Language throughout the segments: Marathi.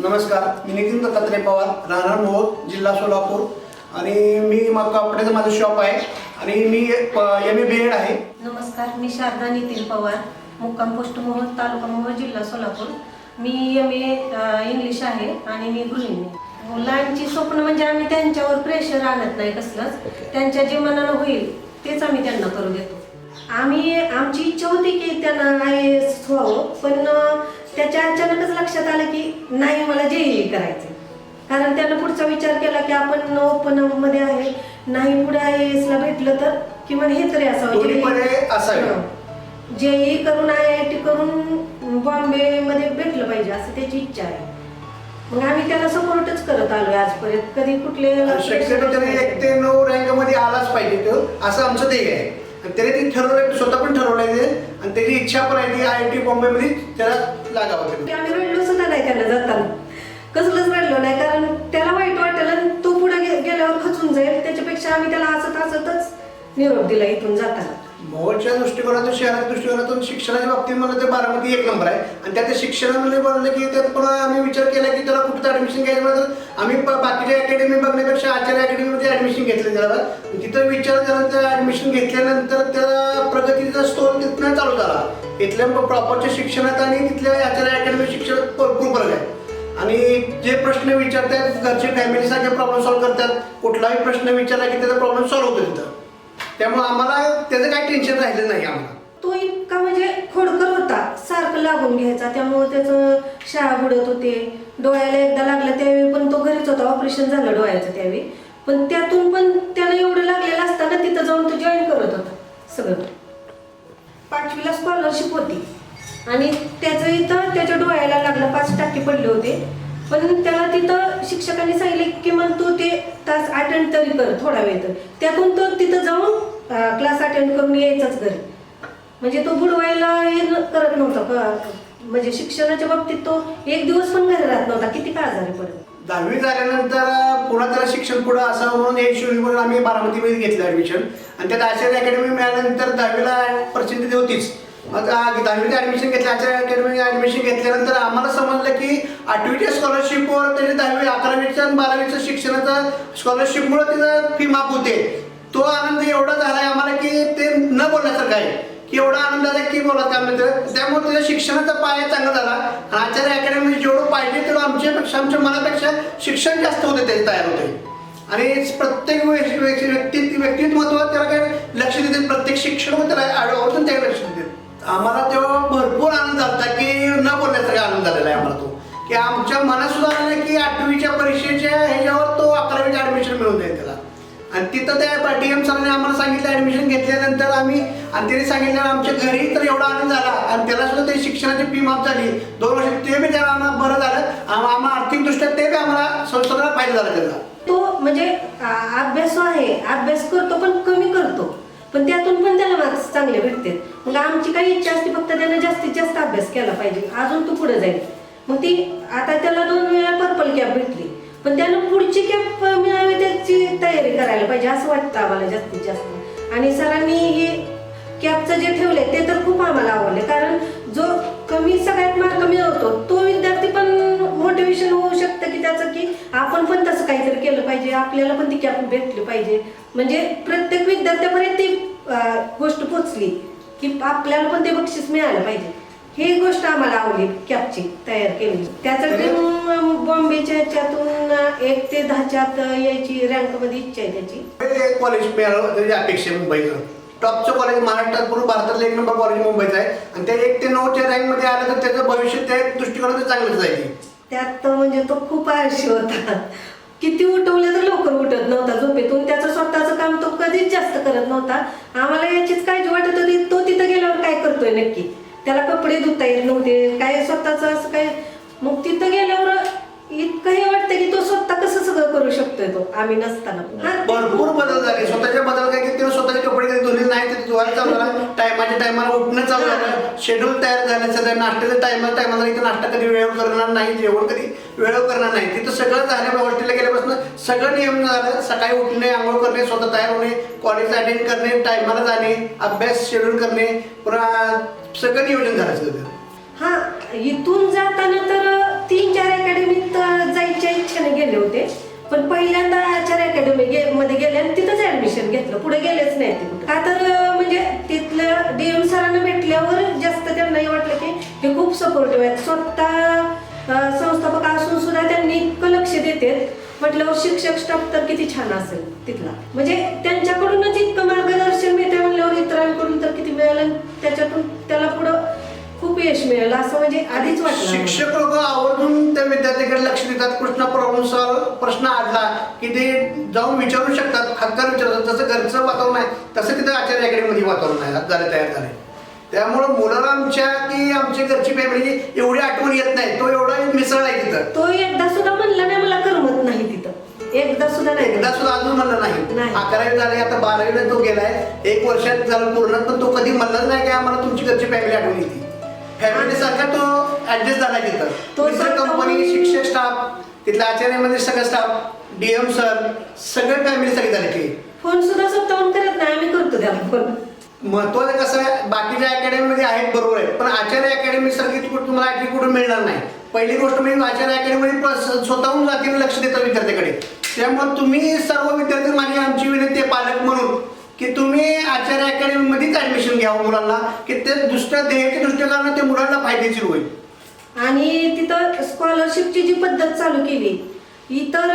नमस्कार मी नितीन दत्तात्रय पवार राहणार मोहोळ जिल्हा सोलापूर. आणि मी कपड्याचं माझं शॉप आहे. आणि मी एम ए बी एड आहे. नमस्कार मी शारदा नितीन पवार मुक्काम पोस्ट मोहोळ तालुका मोहोळ जिल्हा सोलापूर. मी एम ए इंग्लिश आहे आणि मी गृहिणी. मुलांची स्वप्न म्हणजे आम्ही त्यांच्यावर प्रेशर आणत नाही कसलंच. त्यांच्या जे मनानं होईल तेच आम्ही त्यांना करू देतो. आम्ही आमची इच्छा होती की त्यांना आय एस व्हावं पण त्याच्या अचानकच लक्षात आलं की नाही मला जे करायचं कारण त्यानं पुढचा विचार केला की आपण ओपनमध्ये आहे नाही पुढे आय एस ला भेटलं तर? किमान हे तरी असावं. जेई करून आय आय टी करून बॉम्बे मध्ये भेटलं पाहिजे असं त्याची इच्छा आहे. मग आम्ही त्याला सपोर्टच करत आलोय आजपर्यंत. कधी कुठले एक ते नऊ रँकमध्ये आलाच पाहिजे तो. असं आमचं ध्येय आहे. त्याने ते ठरवलं स्वतः पण ठरवलंय ते आणि त्याची इच्छा पण आहे ती आय आय टी बॉम्बे मध्ये त्याला लागावं आम्ही रडलो सुद्धा नाही त्यांना जाताना. कसलंच रडलो नाही कारण त्याला वाईट वाटेल तो पुढे गेल्यावर खचून जाईल. त्याच्यापेक्षा आम्ही त्याला हसत हसतच निरोप दिला इथून जाताना. मोहोळच्या दृष्टिकोनातून शहराच्या दृष्टिकोनातून शिक्षणाच्या बाबतीत मला ते बारामती एक नंबर आहे. आणि त्यात शिक्षणामध्ये बोललं की त्यात पुन्हा आम्ही विचार केला की त्याला कुठं ऍडमिशन घ्यायचं म्हणलं तर आम्ही बाकीच्या अकॅडमी बघण्यापेक्षा आचार्य अकॅडमीमध्ये ऍडमिशन घेतलं त्याला तिथं विचार झाल्यानंतर त्या ऍडमिशन घेतल्यानंतर त्याला प्रगतीचा स्टोर तिथनं चालू झाला. इथल्या प्रॉपरच्या शिक्षणात आणि तिथल्या आचार्य अकॅडमी शिक्षणात भरपूर फरक आहे. आणि जे प्रश्न विचारतात घरचे फॅमिली सारखे प्रॉब्लेम सॉल्व्ह करतात. कुठलाही प्रश्न विचारला की त्याचा प्रॉब्लेम सॉल्व्ह होतो तिथं. त्यामुळे आम्हाला त्याचं काही टेन्शन राहिलं नाही आम्हाला. तो इतका म्हणजे खोडकर होता. सारखं लागून घ्यायचा. त्यामुळे त्याचं शाळा बुडत होते. डोळ्याला एकदा लागलं त्यावेळी पण तो घरीच होता. ऑपरेशन झालं डोळ्याचं त्यावेळी. पण त्यातून पण त्याला एवढं लागलेलं असताना तिथं जाऊन तो जॉईन करत होता. सगळं. पाचवीला स्कॉलरशिप होती. आणि त्याचं इथं त्याच्या डोळ्याला लागलं पाच टाके पडले होते. पण त्याला तिथं शिक्षकांनी सांगितले की किमान तू ते तास अटेंड तरी कर थोडा वेळ तर. त्यातून तो तिथं जाऊन क्लास अटेंड करून यायचाच घरी. म्हणजे तो बुडवायला हे करत नव्हता म्हणजे शिक्षणाच्या बाबतीत तो एक दिवस पण घरी राहत नव्हता. किती का आजारी पडत दहावी झाल्यानंतर पुन्हा त्याला शिक्षण पुढं असं म्हणून एक शिवली म्हणून आम्ही बारामतीमध्ये घेतलं ॲडमिशन आणि त्यात आचार्य अकॅडमी मिळाल्यानंतर दहावीला पर्सेंटेज होतीच. मग दहावीत ॲडमिशन घेतलं आचार्य अकॅडमी ॲडमिशन घेतल्यानंतर आम्हाला समजलं की आठवीच्या स्कॉलरशिपवर त्याने दहावी अकरावीच्या आणि बारावीच्या शिक्षणाचा स्कॉलरशिपमुळे त्याचा फी माफ होते. तो आनंद एवढा झालाय आम्हाला की ते न बोलण्यासारखं आहे. की एवढा आनंद झाला की बोला त्यामध्ये त्यामुळे त्याच्या शिक्षणाचा पाया चांगला झाला. आणि आचार्य अकॅडमीमध्ये जेवढं पाहिजे तेवढं आमच्यापेक्षा आमच्या मनापेक्षा शिक्षण जास्त होते त्याचे तयार होते. आणि प्रत्येक व्यक्ती व्यक्तिमत्व त्याला काय लक्ष देते प्रत्येक शिक्षण त्याला आढळून त्याला लक्ष देते आम्हाला तेव्हा भरपूर आनंद झाला की न बोलण्यासारखा आनंद झालेला आहे आम्हाला तो. की आमच्या मनात सुद्धा आलं की आठवीच्या परीक्षेच्या ह्याच्यावर तो अकरावीचं ऍडमिशन मिळून जाईल त्याला. आणि तिथं त्या डी एम सरांनी आम्हाला सांगितलं ऍडमिशन घेतल्यानंतर आम्ही आणि त्यांनी सांगितलं आमच्या घरी तर एवढा आनंद झाला. आणि त्याला सुद्धा ते शिक्षणाची फी माफ झाली. दोन वर्ष ते बी त्याला आम्हाला बरं झालं. आम्हाला आर्थिकदृष्ट्या ते बी आम्हाला संस्थांना फायदा झाला त्याचा तो म्हणजे अभ्यास आहे. अभ्यास करतो पण कमी करतो. पण त्यातून पण त्याला मार्क्स चांगले भेटतात मग आमची काही इच्छा असते फक्त त्यानं जास्तीत जास्त अभ्यास केला पाहिजे. अजून तो पुढे जाईल. मग ती आता त्याला दोन वेळा पर्पल कॅप भेटली. पण त्यानं पुढची कॅप मिळावी त्याची तयारी करायला पाहिजे असं वाटतं आम्हाला जास्तीत जास्त. आणि सरांनी हे कॅपचं जे ठेवले ते तर खूप आम्हाला आवडले कारण जो कमी सगळ्यात मार्क मिळवतो तो विद्यार्थी पण मोटिवेशन होऊ शकतं की त्याचं की आपण पण तसं काहीतरी केलं पाहिजे आपल्याला पण ती कॅप भेटली पाहिजे. म्हणजे प्रत्येक विद्यार्थ्यापर्यंत ती गोष्ट पोचली की आपल्याला पण ते बक्षीस मिळालं पाहिजे. ही गोष्ट आम्हाला आवडली कॅपची तयार केली त्याचं बॉम्बेच्या ह्याच्यातून एक ते दहाच्या आत यायची रँकमध्ये इच्छा आहे त्याची. कॉलेज मिळालं त्याची अपेक्षा आहे मुंबईचं टॉपचं कॉलेज महाराष्ट्रात पूर्ण भारतातलं एक नंबर कॉलेज मुंबईचं आहे. आणि ते एक ते नऊच्या रँकमध्ये आलं तर त्याचं भविष्य त्या दृष्टिकोनाचं चांगलंच जाईल त्यात तर म्हणजे तो खूप आळशी होता. किती उठवलं तर लवकर उठत नव्हता झोपेतून. त्याचं स्वतःचं काम तो कधीच जास्त करत नव्हता. आम्हाला याचीच काळजी वाटत होती. तो तिथं गेल्यावर काय करतोय नक्की? त्याला कपडे धुता येत नव्हते. काय स्वतःच असं काय? मग तिथं गेल्यावर शकतोय तो. आम्ही नसताना. हा, भरपूर बदल झाले. स्वतःच्या बदल काय की त्यानं स्वतःचे कपडे कधी धुले नाही ते धुवायला चालू झाला. टायमाच्या टायमाला उठणं चालू झालं. शेड्यूल तयार झालं सगळं. नाश्त्याचं टायमाला टायमाला इथं नाश्ता कधी वेळेवर करणार नाही जेवण कधी वेळेवर करणार नाही. तिथं सगळं झालं. हॉस्टेलला गेल्यापासून सगळं नियम झालं. सकाळी उठणे आंघोळ करणे स्वतः तयार होणे कॉलेज अटेंड करणे टायमाला जाणे अभ्यास शेड्यूल करणे पुन्हा सगळं नियोजन झालं सगळं हा इथून जाताना तर तीन चार अकॅडमीत जायच्या इच्छेने गेले होते. पण पहिल्यांदा आचार्य अकॅडमी गे- मध्ये गेले आणि तिथंच ऍडमिशन घेतलं. पुढे गेलेच नाही ते का तर म्हणजे तिथलं डीएम सरांना भेटल्यावर जास्त त्यांनाही वाटलं की हे खूप सपोर्टिव्ह आहेत. स्वतः संस्थापक असून सुद्धा त्यांनी इतकं लक्ष देते म्हटल्यावर शिक्षक स्टाफ तर किती छान असेल तिथला. म्हणजे त्यांच्याकडूनच इतकं मार्गदर्शन मिळते म्हणल्यावर इतरांकडून तर किती मिळालं? त्याच्यातून मिळेल असं म्हणजे आधीच वाटलं आम्हाला. शिक्षक लोक आवर्जून त्या विद्यार्थ्याकडे लक्ष देतात. प्रश्न प्रॉब्लेम सॉल्व प्रश्न आडला की ते जाऊन विचारू शकतात. हक्काने विचारतात. जसं घरचं वातावरण आहे तसं तिथं आचार्य अकॅडमीमध्ये वातावरण आहे. झालं तयार झालंय. त्यामुळं मुलाला आमच्या की आमच्या घरची फॅमिली एवढी आठवण येत नाही. तो एवढा मिसळ आहे तिथं. तो एकदा सुद्धा म्हणला नाही मला करमत नाही तिथं. एकदा सुद्धा नाही. एकदा सुद्धा अजून म्हणलं नाही. नाही. अकरावी झाले आता बारावीला तो गेलाय. एक वर्षात झालं पूर्ण पण तो कधी म्हणलाच नाही की आम्हाला तुमची घरची फॅमिली आठवण येते. फॅमिली सारखा तो ऍडजस्ट झाला तिथं. तो कंपनी शिक्षक स्टाफ तिथल्या आचार्यामध्ये सगळं स्टाफ डीएम सर सगळे फॅमिली सगळी झाली की. फोन सुद्धा स्वतःहून करत नाही आम्ही करतो त्याला फोन महत्वाचं कसं आहे बाकीच्या अकॅडमीमध्ये आहेत बरोबर आहे. पण आचार्य अकॅडमी सारखी तुम्हाला ऍक्च्युली कुठं मिळणार नाही. पहिली गोष्ट म्हणजे आचार्य अकॅडमीमध्ये स्वतःहून जातीने लक्ष देतात विद्यार्थ्याकडे. त्यामुळे तुम्ही सर्व विद्यार्थी माझी आमची विनंती पालक म्हणून. की तुम्ही आचार्य अकॅडमीमध्येच ऍडमिशन घ्यावं मुलांना की ते दुसऱ्या ध्येयाच्या दृष्टिकोनानं ते मुलांना फायदेशीर होईल. आणि तिथं स्कॉलरशिपची जी पद्धत चालू केली इतर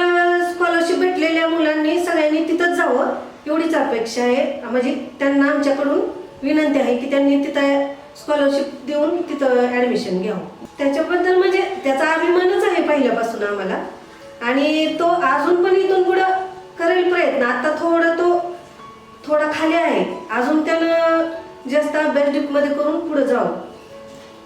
स्कॉलरशिप भेटलेल्या मुलांनी सगळ्यांनी तिथंच जावं एवढीच अपेक्षा आहे. म्हणजे त्यांना आमच्याकडून विनंती आहे की त्यांनी तिथं स्कॉलरशिप देऊन तिथं ऍडमिशन घ्यावं. त्याच्याबद्दल म्हणजे त्याचा अभिमानच आहे पहिल्यापासून आम्हाला. आणि तो अजून पण इथून पुढं करेल प्रयत्न. आता थोडं तो थोडा खाली आहे. अजून त्यानं जास्त अभ्यास मध्ये करून पुढे जाऊ.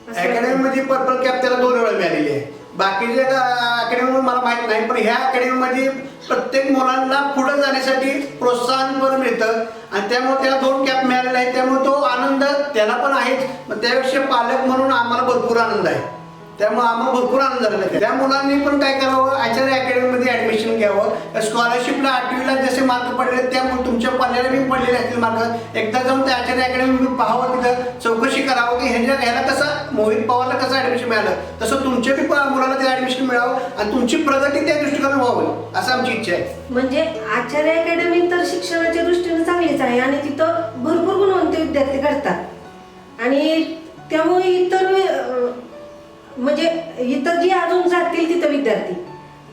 अकॅडमी मध्ये पर्पल कॅप त्याला दोन वेळा मिळालेली आहे. बाकीच्या अकॅडमी मला माहीत नाही पण ह्या अकॅडमीमध्ये प्रत्येक मुलांना पुढे जाण्यासाठी प्रोत्साहन पण मिळतं. आणि त्यामुळे त्याला दोन कॅप मिळालेला आहे त्यामुळे तो आनंद त्याला पण आहेच. पण त्यापेक्षा पालक म्हणून आम्हाला भरपूर आनंद आहे. त्यामुळे आम्हाला भरपूर आनंद झाला त्या मुलांनी पण काय करावं? आचार्य अकॅडमीमध्ये ऍडमिशन घ्यावं. स्कॉलरशिपला आठवीला जसे मार्क पडले त्यामुळे तुमच्या पाल्याला बी पडलेले असतील मार्क एकदा जाऊन त्या आचार्य अकॅडमी पाहावं तिथं. चौकशी करावं की ह्याच्या ह्याला कसं मोहित पवारला कसं ऍडमिशन मिळालं? तसं तुमच्या बी मुलाला ते ऍडमिशन मिळावं आणि तुमची प्रगती त्या दृष्टिकोनात व्हावी असं आमची इच्छा आहे. म्हणजे आचार्य अकॅडमी तर शिक्षणाच्या दृष्टीने चांगलीच आहे आणि तिथं भरपूर गुणवंत विद्यार्थी घडतात. आणि त्यामुळे इतर म्हणजे इतर जी अजून जातील तिथं विद्यार्थी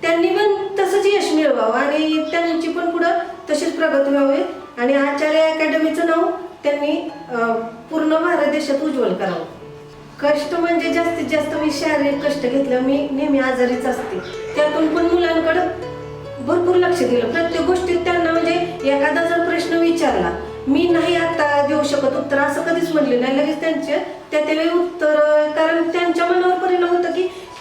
त्यांनी पण तसंच यश मिळवावं आणि त्यांची पण पुढं तशीच प्रगती व्हावी. आणि आचार्य अकॅडमीचं नाव त्यांनी पूर्ण भारत देशात उज्ज्वल करावं. कष्ट म्हणजे जास्तीत जास्त मी शारीरिक कष्ट घेतलं मी नेहमी आजारीच असते. त्यातून पण मुलांकडं भरपूर लक्ष दिलं. प्रत्येक गोष्टीत त्यांना म्हणजे एखादा जर प्रश्न विचारला मी नाही आता देऊ शकत उत्तर असं कधीच म्हणले नाही. लगेच त्यांचे त्या त्यावेळी उत्तर कारण त्यांच्या मनावर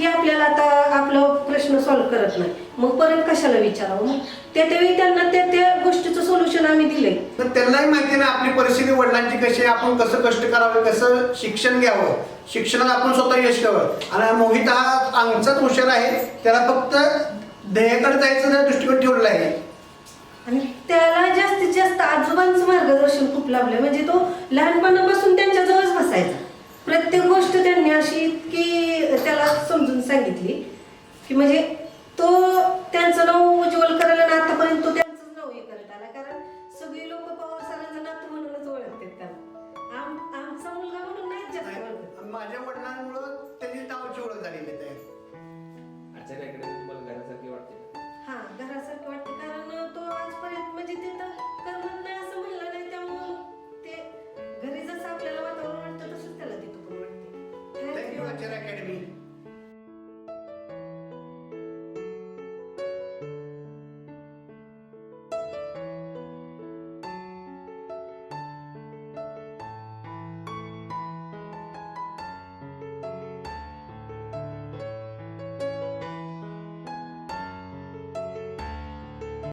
की ही आपल्याला आता आपला प्रश्न सॉल्व्ह करत नाही. मग परत कशाला विचारावं मग? त्या त्यावेळी त्यांना त्या त्या गोष्टीचं सोल्युशन आम्ही दिले तर त्यांनाही माहिती नाही आपली परिस्थिती वडिलांची कशी आहे आपण कसं कष्ट करावे कसं शिक्षण घ्यावं. शिक्षणात आपण स्वतः यश घ्यावं आणि मोहित हा आमचाच हुशार आहे. त्याला फक्त ध्येयाकडे जायचं त्या दृष्टिकोन ठेवलेला आहे. आणि त्याला जास्तीत जास्त आजोबांचं मार्गदर्शन खूप लाभलं म्हणजे तो लहानपणापासून त्यांच्या जवळच बसायचा. प्रत्येक गोष्ट त्यांनी अशी की त्याला समजून सांगितली. की म्हणजे तो त्यांचं नाव उज्ज्वल करायला ना आतापर्यंत तो त्यांचंच नाव हे करत आला. कारण सगळी लोक पवार सरांचं नातू म्हणूनच ओळखतात त्याला. आम आमचा मुलगा म्हणून नाही माझ्या वडिलांमुळं त्यांनी नावाची ओळख